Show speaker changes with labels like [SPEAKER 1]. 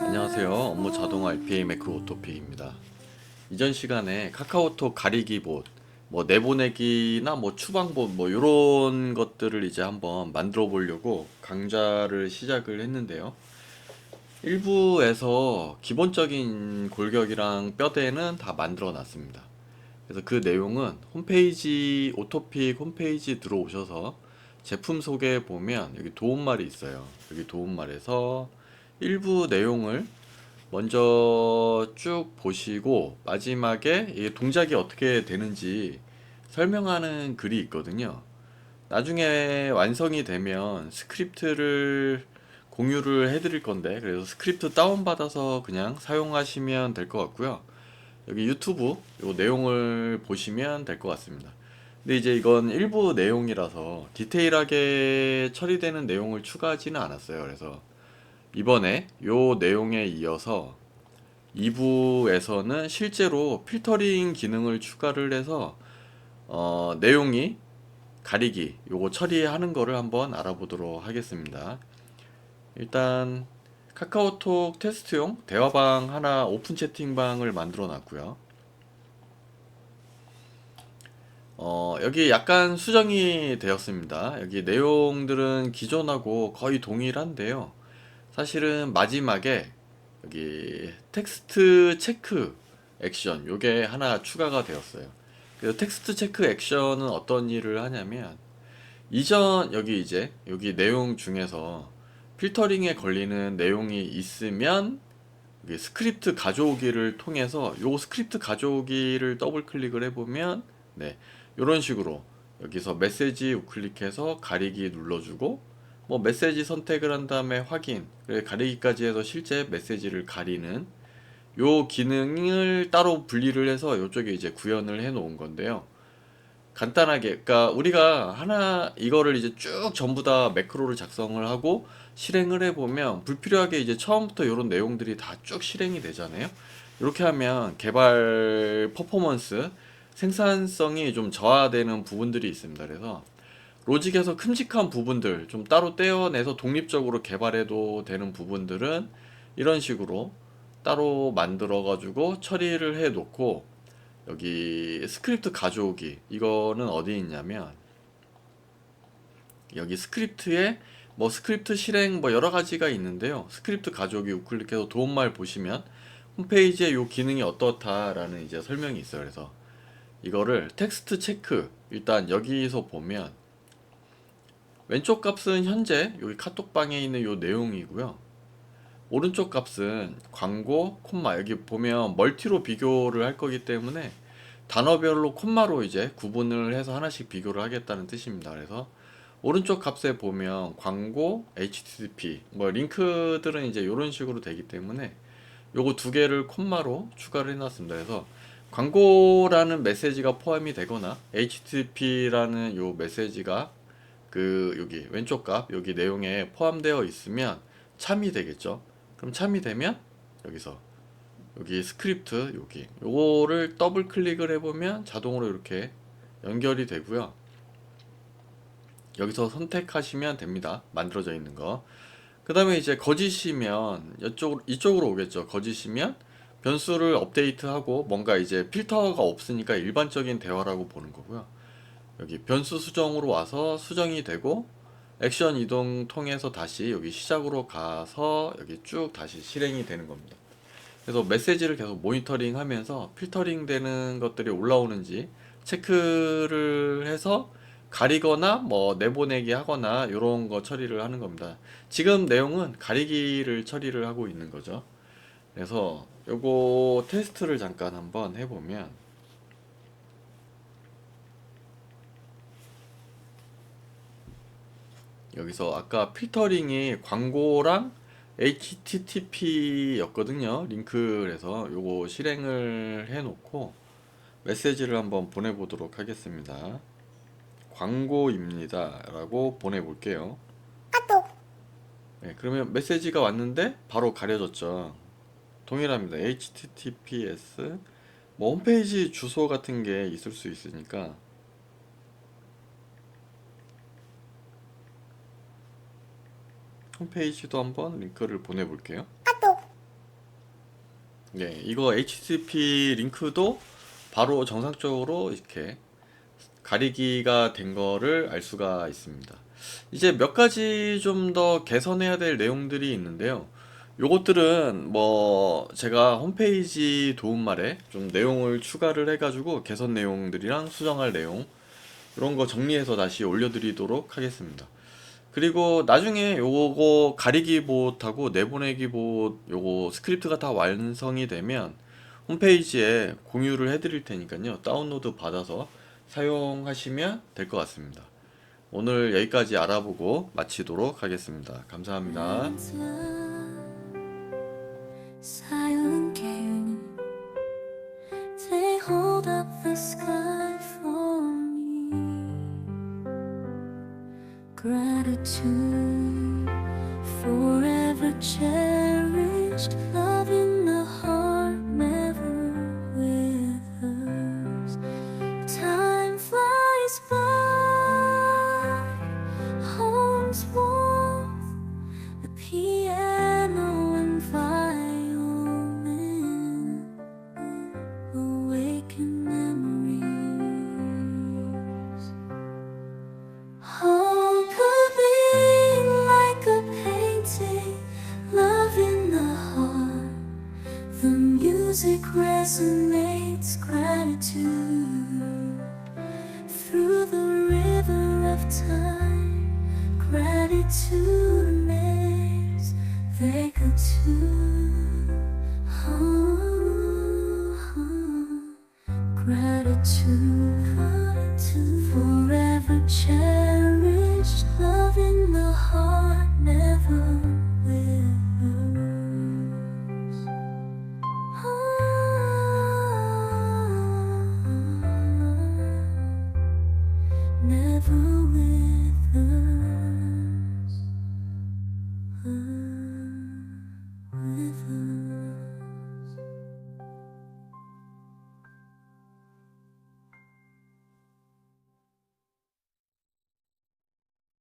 [SPEAKER 1] 안녕하세요. 업무 자동 RPA 매크 오토픽입니다. 이전 시간에 카카오톡 가리기 봇, 뭐 내보내기나 뭐 추방봇 뭐 이런 것들을 이제 한번 만들어 보려고 강좌를 시작을 했는데요. 일부에서 기본적인 골격이랑 뼈대는 다 만들어 놨습니다. 그래서 그 내용은 홈페이지 오토픽 홈페이지 들어오셔서 제품 소개 보면 여기 도움말이 있어요. 여기 도움말에서 일부 내용을 먼저 쭉 보시고 마지막에 이 동작이 어떻게 되는지 설명하는 글이 있거든요. 나중에 완성이 되면 스크립트를 공유를 해드릴 건데 그래서 스크립트 다운받아서 그냥 사용하시면 될 것 같고요. 여기 유튜브 요 내용을 보시면 될 것 같습니다. 근데 이제 이건 일부 내용이라서 디테일하게 처리되는 내용을 추가하지는 않았어요. 그래서 이번에 요 내용에 이어서 2부에서는 실제로 필터링 기능을 추가를 해서 어, 내용이 가리기 요거 처리하는 거를 한번 알아보도록 하겠습니다. 일단 카카오톡 테스트용 대화방 하나 오픈 채팅방을 만들어 놨고요. 어, 여기 약간 수정이 되었습니다. 여기 내용들은 기존하고 거의 동일한데요. 사실은 마지막에 여기 텍스트 체크 액션 요게 하나 추가가 되었어요. 그래서 텍스트 체크 액션은 어떤 일을 하냐면 이전 여기 이제 여기 내용 중에서 필터링에 걸리는 내용이 있으면 스크립트 가져오기를 통해서 요 스크립트 가져오기를 더블 클릭을 해보면 네 이런 식으로 여기서 메시지 우클릭해서 가리기 눌러주고 뭐 메시지 선택을 한 다음에 확인 가리기까지 해서 실제 메시지를 가리는 요 기능을 따로 분리를 해서 요쪽에 이제 구현을 해 놓은 건데요. 간단하게 그러니까 우리가 하나 이거를 이제 쭉 전부 다 매크로를 작성을 하고 실행을 해 보면 불필요하게 이제 처음부터 이런 내용들이 다 쭉 실행이 되잖아요. 이렇게 하면 개발 퍼포먼스 생산성이 좀 저하되는 부분들이 있습니다. 그래서 로직에서 큼직한 부분들 좀 따로 떼어내서 독립적으로 개발해도 되는 부분들은 이런 식으로 따로 만들어 가지고 처리를 해 놓고 여기 스크립트 가져오기. 이거는 어디 있냐면 여기 스크립트에 뭐 스크립트 실행 뭐 여러 가지가 있는데요. 스크립트 가져오기 우클릭해서 도움말 보시면 홈페이지에 요 기능이 어떻다라는 이제 설명이 있어요. 그래서 이거를 텍스트 체크 일단 여기서 보면 왼쪽 값은 현재 여기 카톡방에 있는 요 내용이고요. 오른쪽 값은 광고, 콤마. 여기 보면 멀티로 비교를 할 거기 때문에 단어별로 콤마로 이제 구분을 해서 하나씩 비교를 하겠다는 뜻입니다. 그래서 오른쪽 값에 보면 광고, HTTP 뭐 링크들은 이제 이런 식으로 되기 때문에 요거 두 개를 콤마로 추가를 해놨습니다. 그래서 광고라는 메시지가 포함이 되거나 HTTP라는 요 메시지가 그 여기 왼쪽 값 여기 내용에 포함되어 있으면 참이 되겠죠. 그럼 참이 되면 여기서 여기 스크립트 여기 요거를 더블 클릭을 해보면 자동으로 이렇게 연결이 되고요. 여기서 선택하시면 됩니다. 만들어져 있는 거. 그 다음에 이제 거짓이면 이쪽 이쪽으로 오겠죠. 거짓이면 변수를 업데이트하고 뭔가 이제 필터가 없으니까 일반적인 대화라고 보는 거고요. 여기 변수 수정으로 와서 수정이 되고 액션 이동 통해서 다시 여기 시작으로 가서 여기 쭉 다시 실행이 되는 겁니다. 그래서 메시지를 계속 모니터링 하면서 필터링 되는 것들이 올라오는지 체크를 해서 가리거나 뭐 내보내기 하거나 이런 거 처리를 하는 겁니다. 지금 내용은 가리기를 처리를 하고 있는 거죠. 그래서 요거 테스트를 잠깐 한번 해보면 여기서 아까 필터링이 광고랑 HTTP였거든요. 링크에서 요거 실행을 해 놓고 메시지를 한번 보내 보도록 하겠습니다. 광고입니다. 라고 보내 볼게요. 네, 그러면 메시지가 왔는데 바로 가려졌죠. 동일합니다. HTTPS 뭐 홈페이지 주소 같은 게 있을 수 있으니까 홈페이지도 한번 링크를 보내볼게요. 네, 이거 HTTP 링크도 바로 정상적으로 이렇게 가리기가 된 거를 알 수가 있습니다. 이제 몇 가지 좀 더 개선해야 될 내용들이 있는데요. 요것들은 뭐 제가 홈페이지 도움말에 좀 내용을 추가를 해가지고 개선 내용들이랑 수정할 내용 이런 거 정리해서 다시 올려드리도록 하겠습니다. 그리고 나중에 요거 가리기 봇하고 내보내기 봇 요거 스크립트가 다 완성이 되면 홈페이지에 공유를 해드릴 테니까요. 다운로드 받아서 사용하시면 될 것 같습니다. 오늘 여기까지 알아보고 마치도록 하겠습니다. 감사합니다.
[SPEAKER 2] Game, forever forever cherished. Music resonates gratitude through the river of time. Gratitude remains, they go to. Oh, gratitude, gratitude, forever cherished,